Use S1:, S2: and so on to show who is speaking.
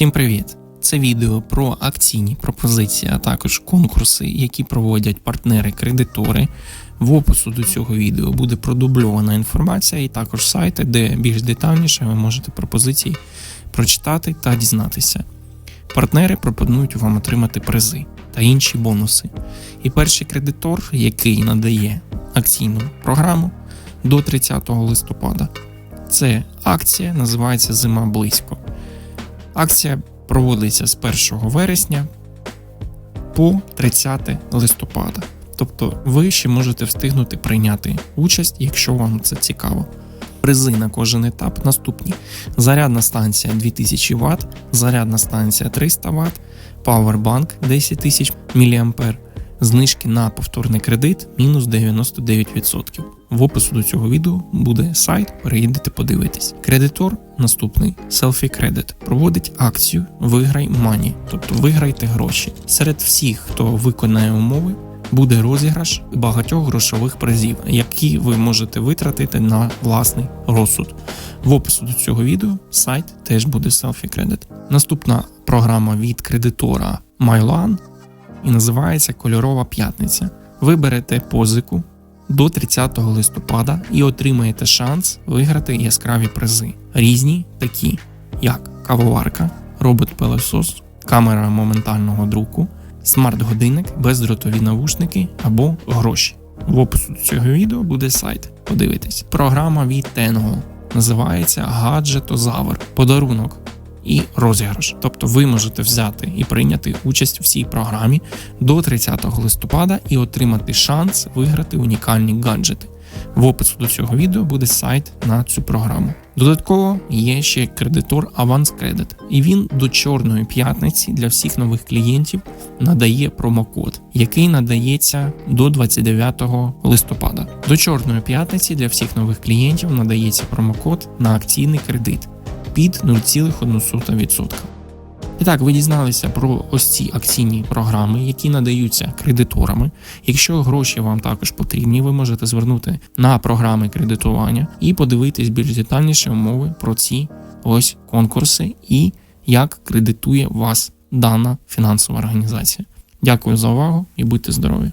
S1: Всім привіт! Це відео про акційні пропозиції, а також конкурси, які проводять партнери-кредитори. В опису до цього відео буде продубльована інформація, і також сайти, де більш детальніше ви можете пропозиції прочитати та дізнатися. Партнери пропонують вам отримати призи та інші бонуси. І перший кредитор, який надає акційну програму до 30 листопада, це акція, називається Зима близько. Акція проводиться з 1 вересня по 30 листопада. Тобто ви ще можете встигнути прийняти участь, якщо вам це цікаво. Призи на кожен етап наступні: зарядна станція 2000 Вт, зарядна станція 300 Вт, Powerbank 10 тисяч мА, знижки на повторний кредит мінус 99%. В опису до цього відео буде сайт, переїдете подивитись. Кредитор наступний Selfie Credit проводить акцію Виграй Мані, тобто виграйте гроші. Серед всіх, хто виконає умови, буде розіграш багатьох грошових призів, які ви можете витратити на власний розсуд. В опису до цього відео сайт теж буде Selfie Credit. Наступна програма від кредитора MyLan і називається Кольорова п'ятниця. Ви берете позику до 30 листопада і отримаєте шанс виграти яскраві призи. Різні такі, як кавоварка, робот-пилосос, камера моментального друку, смарт-годинник, бездротові навушники або гроші. В опису цього відео буде сайт. Подивитись. Програма від Tengo називається Гаджетозавр. Подарунок і розіграш. Тобто ви можете взяти і прийняти участь в цій програмі до 30 листопада і отримати шанс виграти унікальні гаджети. В опису до цього відео буде сайт на цю програму. Додатково є ще кредитор Avance Credit, і він до чорної п'ятниці для всіх нових клієнтів надає промокод, який надається до 29 листопада. До чорної п'ятниці для всіх нових клієнтів надається промокод на акційний кредит під 0,1%. І так, ви дізналися про ось ці акційні програми, які надаються кредиторами. Якщо гроші вам також потрібні, ви можете звернути на програми кредитування і подивитись більш детальніше умови про ці ось конкурси і як кредитує вас дана фінансова організація. Дякую за увагу і будьте здорові!